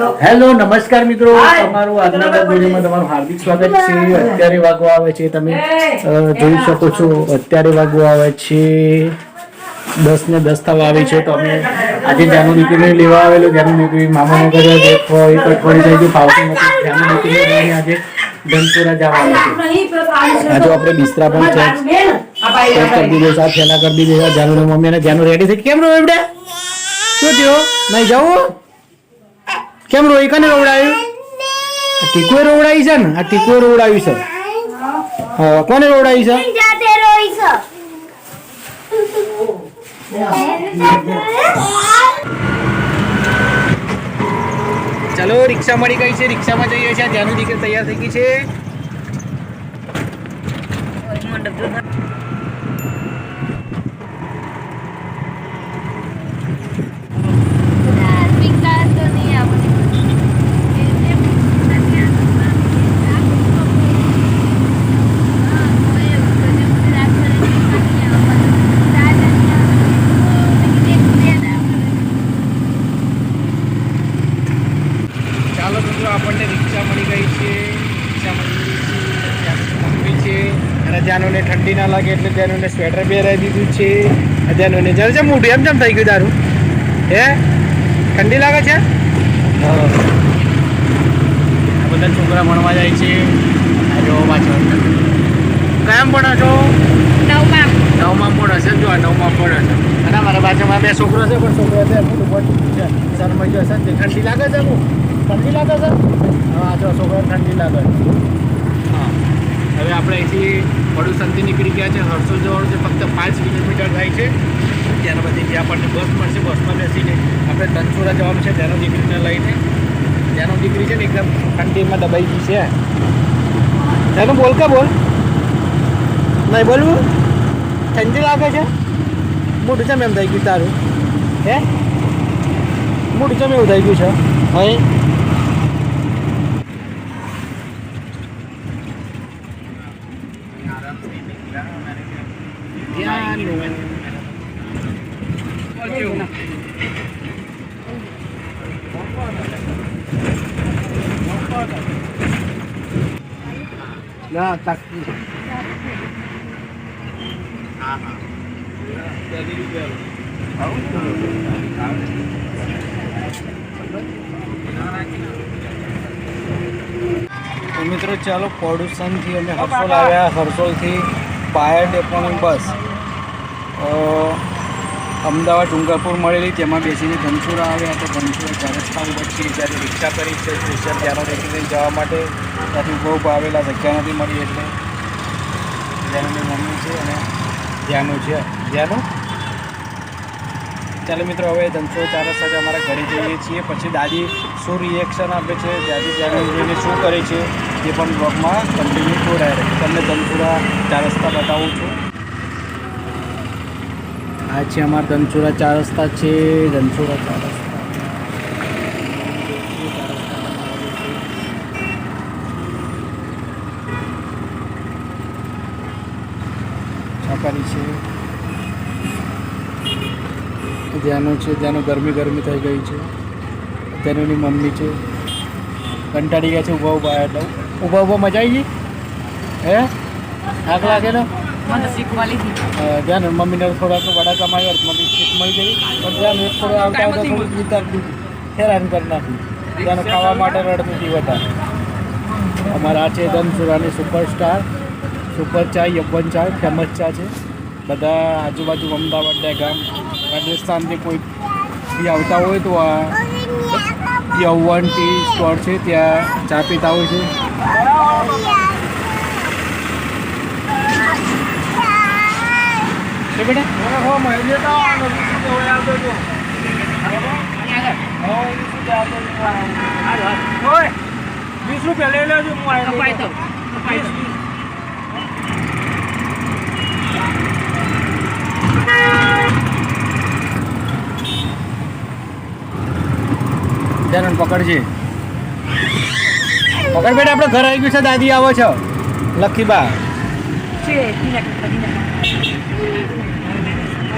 Hello નમસ્કાર મિત્રો. તમારું આજના વિડીયોમાં તમારું હાર્દિક સ્વાગત છે. અત્યારે વાગો આવે છે તમે જોઈ શકો છો. અત્યારે વાગો આવે છે દસ ને દસ થવા આવી છે તો અમે આજે જાનુ દીકરીને લેવા આવેલો જાનુ દીકરી મામાને ઘરે કોઈ કઠોળી થઈ ગયું ફાવતું નથી. જાનુ દીકરીને આજે ધનપુરા જવાનું છે. આજે આપણે બિસ્તરા પણ છે. ચેક કરી દીધો સાહેબ ફેલા કરી દીધો જાનુ મમ્મી અને જાનુ રેડી થઈ કેમ રહ્યો એવડે? શું થયો? નહીં જવું કેમ રોઈ કને રોવડાયું? આ ટીકુએ રોવડાવી છે ને આ ટીકુએ રોવડાવી છે. હા. કોને રોવડાવી છે? જાતે રોઈ છો. ચલો રિક્ષા મળી ગઈ છે રિક્ષામાં જઈએ છીએ ત્યાંનું દીકરી તૈયાર થઈ ગઈ છે ચાલો મિત્રો આપણને રિક્ષા મળી ગઈ છે રિક્ષા મળી ગઈ છે ત્યાંનું મમ્મી છે અને જાનુને ઠંડી ના લાગે એટલે જાનુને સ્વેટર પહેરાવી દીધું છે. જાનુને જરા છે મોઢું એમ જેમ થઈ ગયું તારું હે? ઠંડી લાગે છે? હા. આ બધા છોકરા ભણવા જાય છે. આ જો પાછળ. કયામ ભણો છો? નવમાં. પણ હશે જો આ નવમાં પણ હશે અને મારા બાજુમાં બે છોકરો છે પણ છોકરો છે શરમાઈ જશે ને ઠંડી લાગે છે ઠંડી લાગે છે? હા જો છોકરો ઠંડી લાગે. છે હવે આપણે અહીંથી વડુસનથી નીકળી ગયા છે. હરસોલ જવાનું છે ફક્ત પાંચ કિલોમીટર થાય છે ત્યાર પછી જે આપણને બસ મળશે, બસમાં બેસીને આપણે તનસુરા જવાનું છે. ત્યાંનો દીકરીને લઈને, ત્યાંનો દીકરી છે ને એકદમ ઠંડીમાં દબાઈ ગઈ છે. ત્યાંનું બોલ કે બોલ? નહીં બોલવું? ઠંડી લાગે છે? મોઢું ચમ એમ થઈ ગયું તારું? હે? મોઢું ચમ એવું થઈ ગયું છે? હવે ના તક તો મિત્રો ચાલો પોડુસનથી અમે હરસોલ આવ્યા હરસોલથી પાયર ડેપોની બસ. અમદાવાદ ડુંગરપુર મળેલી તેમાં બેસીને ધનસુરા આવ્યા તો ધનસુરા રસ્તા ઉપર છીએ ત્યારે રિક્ષા કરી છે સ્પેશિયલ ત્યાંનો દેખીને જવા માટે. ત્યાંથી બહુ આવેલા જગ્યા નથી મળી એટલે ધ્યાનની મમ્મી છે અને ધ્યાનું છે. ધ્યાનું? ચાલો મિત્રો, હવે ધનસો ચાર સાથે અમારા ઘરે જઈએ છીએ. પછી દાદી શું રિએક્શન આપે છે? દાદી ધ્યાન જોઈને શું કરે છે? એ પણ બ્લોગમાં કન્ટિન્યુ જોડાય રહે. તમને ધનસુરા ચાર રસ્તા બતાવું છું. આ છે અમારા ધનસુરા ચાર રસ્તા છે. ધનસુરા ચાર રસ્તા. છે. ત્યાંનું છે, ત્યાંનું ગરમી ગરમી થઈ ગઈ છે. ધ્યાનોની મમ્મી છે. કંટાળી ગયા છે, ઊભા ઊભા, એટલે ઊભા ઊભા મજા આવી ગઈ? હે? આગ લાગે ને ધ્યાન મમ્મીને થોડાક વડા કમાઈ મમ્મી શીખ મળી ગઈ. પણ ત્યાં એક થોડો આવતા આવતા થોડુંક વિચાર હેરાન કરી નાખ્યું ધ્યાન ખાવા માટે રડતી હતી વધારે. અમારા છે છે ધનસુરાની સુપરસ્ટાર સુપર ચા યવન ચા ફેમસ ચા છે. બધા આજુબાજુ અમદાવાદ ગામ રાજસ્થાનથી કોઈ બી આવતા હોય તો આ યવન ટી સ્ટોર છે ત્યાં ચા પીતા હોય છે. શું બેટા? વીસ રૂપિયા લઈ લેજો હું આવી ધ્યાન પકડજે. પકડ બેટા આપણે ઘર આવી ગયું છે દાદી આવો છો. લખીબા થોડા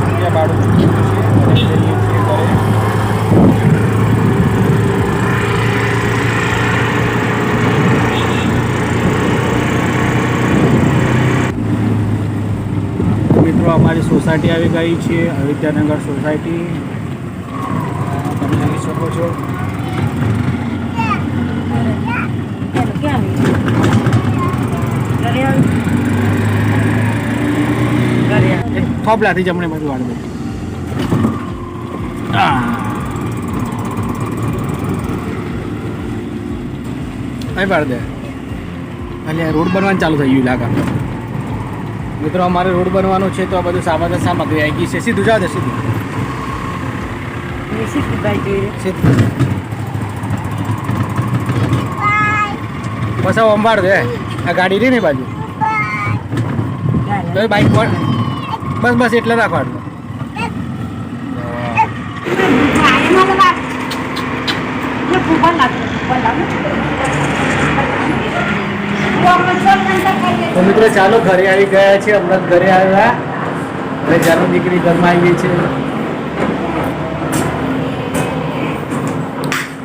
રૂપિયા ભાડું મિત્રો, અમારી સોસાયટી આવી ગઈ છે અયોધ્યાનગર સોસાયટી. તમે જોઈ શકો છો. એક થોપલાથી જમણે બાજુ વાળ અહીં પાડ દે. એટલે રોડ બનવાનું ચાલુ થઈ ગયું લાગે મિત્રો અમારે રોડ બનવાનો છે તો આ બધું સામાન સામગ્રી આવી ગઈ છે. સીધું જાવ દે સીધું. સીધું બસ અંબાડ દે. આ ગાડી રહી ને બાજુ. તો બાઈક પર બસ બસ, એટલે રાખો આટલું તો મિત્રો, ચાલો, ઘરે આવી ગયા છે હમણાં ઘરે આવ્યા. અને ચાલો, દીકરી ઘરમાં આવી ગઈ છે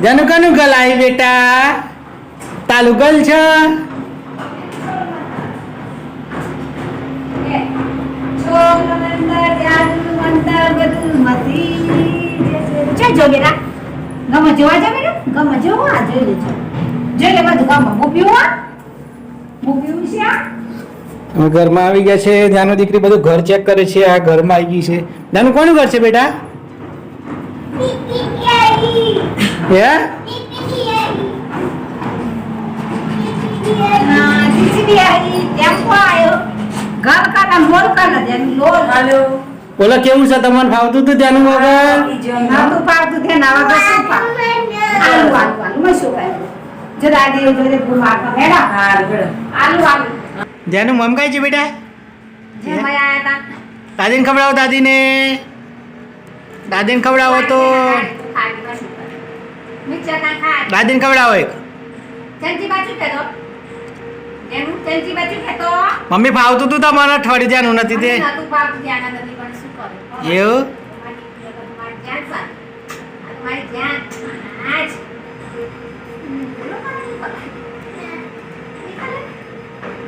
જાનું કાનું ગલ આવી બેટા તાલું ગલ છે. ગમે જોવા જાવ ગમે જોવા જોઈ લેજો. જોઈ લે બધું ગમે મૂપ્યું હો? મૂપ્યું છે આ? ઘરમાં આવી ગયા છે જાનું દીકરી બધું ઘર ચેક કરે છે આ ઘરમાં આવી ગઈ છે. જાનું કોનું ઘર છે બેટા? હે? જીસીબી આવી, ટેમ્પો આવ્યો. મોર કાઢા જેનું લોલ. બોલો કેવું છે તમને ફાવતું હતું ત્યાંનું વગર નહોતું ફાવતું તે નાવા તો શું? આલુ, આલુ, આલુ, માં શું પાડ્યું? જો દાદીએ જોડે ભૂમા કા હેડા. આલુ, આલુ. ત્યાંનું મમ કાંઈ છે બેટા જે મય આયા તા. દાદીને ખવડાવો દાદીને દાદીને ખવડાવો તો કરે? દાદીને ખવડાવો એક ચમચી બાજુ ફેરો. એનું ચમચી બાજુ ફેંકો. મમ્મી ફાવતું તું તમારે અઠવાડિયે ત્યાંનું નથી તે? એવું?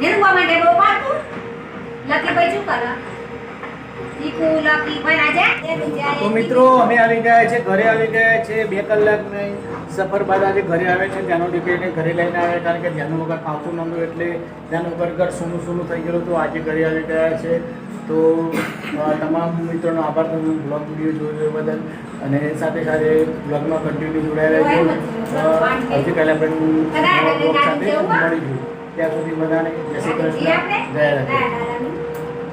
નિરૂપા માટે બહુ પાડતું? લકી ભાઈ શું કરે? ચીકુ, લકી, ભાઈ આજે? એ બીજા, એ તો મિત્રો અમે આવી ગયા છે ઘરે આવી ગયા છે બે કલાકની સફર બાદ આજે ઘરે આવે છે ત્યાંનો દીકરીને ઘરે લઈને આવે કારણ કે ધ્યાન વગર ખાતું નહોતું એટલે ધ્યાન વગર ઘર સૂનું સૂનું થઈ ગયેલું હતું. આજે ઘરે આવી ગયા છે. તો તમામ મિત્રોનો આભાર તમે બ્લોગ વીડિયો જોયો બદલ. અને સાથે સાથે બ્લોગમાં કન્ટિન્યુ જોડાયેલા રહેજો. આવતીકાલે આપણે બ્લોગ સાથે મળીશું. ત્યાં સુધી બધાને જય શ્રી કૃષ્ણ. જય રાધે. રાધે.